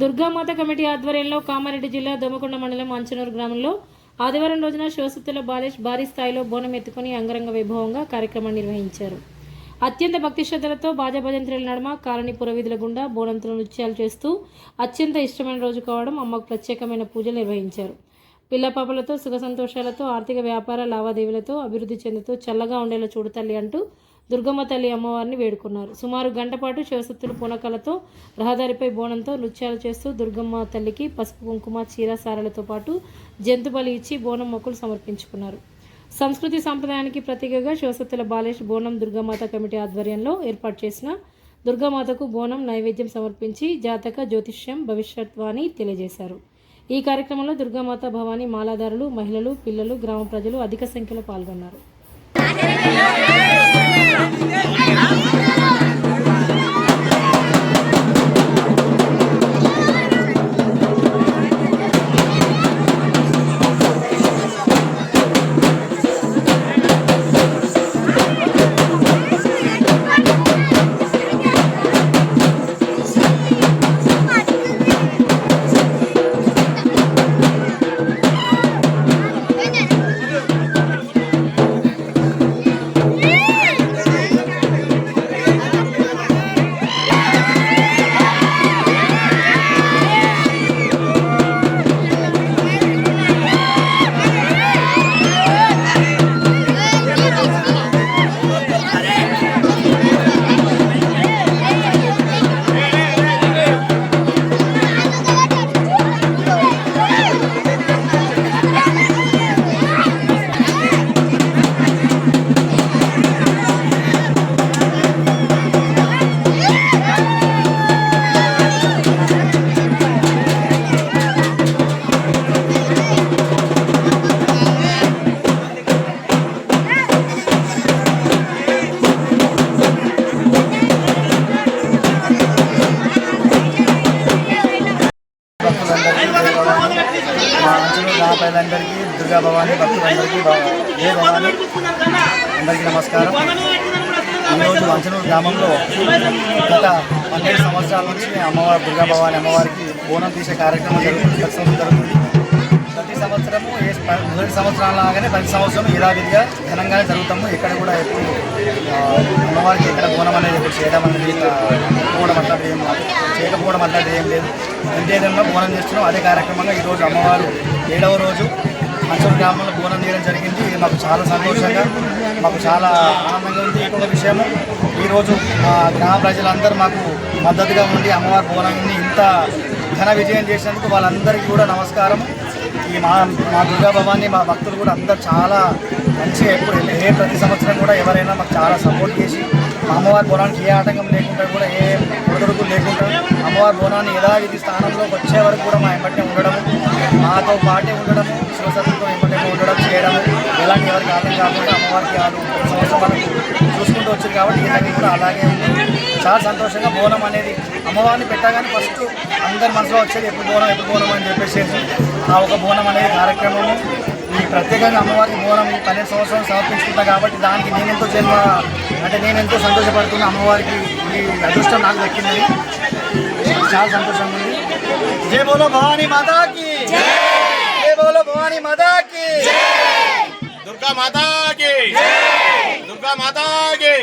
Durgamata committee ఆధ్వర్యంలో కామారెడ్డి జిల్లా దోమకొండ మండలం అంచనూరు గ్రామంలో ఆదివారం రోజున శివశక్తుల బాలేష్ భారీ స్థాయిలో బోనం ఎత్తుకుని అంగరంగ వైభవంగా కార్యక్రమాన్ని నిర్వహించారు. అత్యంత భక్తి శ్రద్ధలతో బాజా భజంత్రుల కాలనీ పురవీధుల గుండా బోనంతులు నృత్యాలు చేస్తూ అత్యంత ఇష్టమైన రోజు కావడం అమ్మకు ప్రత్యేకమైన పూజలు నిర్వహించారు. పిల్లపాపలతో సుఖ సంతోషాలతో ఆర్థిక వ్యాపార లావాదేవీలతో అభివృద్ధి చెందుతూ చల్లగా ఉండేలా చూడతల్లి అంటూ దుర్గమ్మ తల్లి అమ్మవారిని వేడుకున్నారు. సుమారు గంట పాటు పునకలతో రహదారిపై బోనంతో నృత్యాలు చేస్తూ దుర్గమ్మ తల్లికి పసుపు కుంకుమ చీర సారలతో పాటు జంతు బలి ఇచ్చి బోనం మొక్కులు సమర్పించుకున్నారు. సంస్కృతి సాంప్రదాయానికి ప్రతీకగా శివసత్తుల బాలేష్ బోనం దుర్గామాత కమిటీ ఆధ్వర్యంలో ఏర్పాటు చేసిన దుర్గామాతకు బోనం నైవేద్యం సమర్పించి జాతక జ్యోతిష్యం భవిష్యత్వాన్ని తెలియజేశారు. ఈ కార్యక్రమంలో దుర్గామాత భవానీ మాలాదారులు మహిళలు పిల్లలు గ్రామ ప్రజలు అధిక సంఖ్యలో పాల్గొన్నారు. మా అంచులు నా దుర్గా భవాని భక్తులందరికీ ఏ భవాని. అందరికీ నమస్కారం. ఈరోజు అంచనూరు గ్రామంలో గత పన్నెండు సంవత్సరాల నుంచి అమ్మవారి దుర్గా భవాని అమ్మవారికి బోనం తీసే కార్యక్రమం జరుగుతుంది. జరుగుతుంది. మొదటి సంవత్సరం లాగానే ప్రతి సంవత్సరం యథావిధిగా ఘనంగానే జరుగుతాము. ఇక్కడ కూడా ఎప్పుడు అమ్మవారికి ఎక్కడ బోనం అనేది ఎప్పుడు చేయడం అనేది పోవడం అట్లాంటిది ఏం లేదు. చేయకపోవడం అట్లాంటిది ఏం లేదు. ఎంత బోనం చేస్తున్నాం. అదే కార్యక్రమంగా ఈరోజు అమ్మవారు ఏడవ రోజు మంచూరు గ్రామంలో బోనం చేయడం జరిగింది. ఇది మాకు చాలా సంతోషంగా మాకు చాలా ఆనందంగా ఉంది. ఇంకొక విషయము ఈరోజు మా గ్రామ ప్రజలందరూ మాకు మద్దతుగా ఉండి అమ్మవారి బోనాన్ని ఇంత ఘన విజయం చేసినందుకు వాళ్ళందరికీ కూడా నమస్కారం. ఈ మా మా దుర్గా భవాన్ని మా భక్తులు కూడా అందరు చాలా మంచిగా ఎప్పుడు ఏ ప్రతి సంవత్సరం కూడా ఎవరైనా మాకు చాలా సపోర్ట్ చేసి అమ్మవారి బోనానికి ఏ ఆటంకం లేకుండా కూడా ఏ ఒడిదుడుకు లేకుండా అమ్మవారి బోనాన్ని యథావిధి స్థానంలోకి వచ్చే వరకు కూడా మా వెంబటే ఉండడం మాతో పాటే ఉండడం శివసత్తుతో వెంబటే ఉండడం చేయడము ఎలాంటి ఎవరికి ఆటం కాకుండా అమ్మవారికి ఆడు సంవత్సరం చూసుకుంటూ వచ్చింది కాబట్టి ఇలాంటి కూడా అలాగే ఉంది. చాలా సంతోషంగా బోనం అనేది అమ్మవారిని పెట్టగానే ఫస్ట్ అందరి మనసులో వచ్చేది ఎప్పుడు బోనం ఎప్పుడు బోనం అని చెప్పేసి ఆ ఒక బోనం అనేది కార్యక్రమము. ఈ ప్రత్యేకంగా అమ్మవారికి బోనం పన్నెండు సంవత్సరాలు సమర్పించుకుంటా కాబట్టి దానికి నేనెంతో జన్మ అంటే నేనెంతో సంతోషపడుతున్న అమ్మవారికి ఈ అదృష్టం నాకు దక్కిందని చాలా సంతోషంగా ఉంది. జే బోలో భవాని మాతాకి! జయ బోలో భవానీ మాతాకి! దుర్గా మాతాకి! దుర్గా మాతాకి!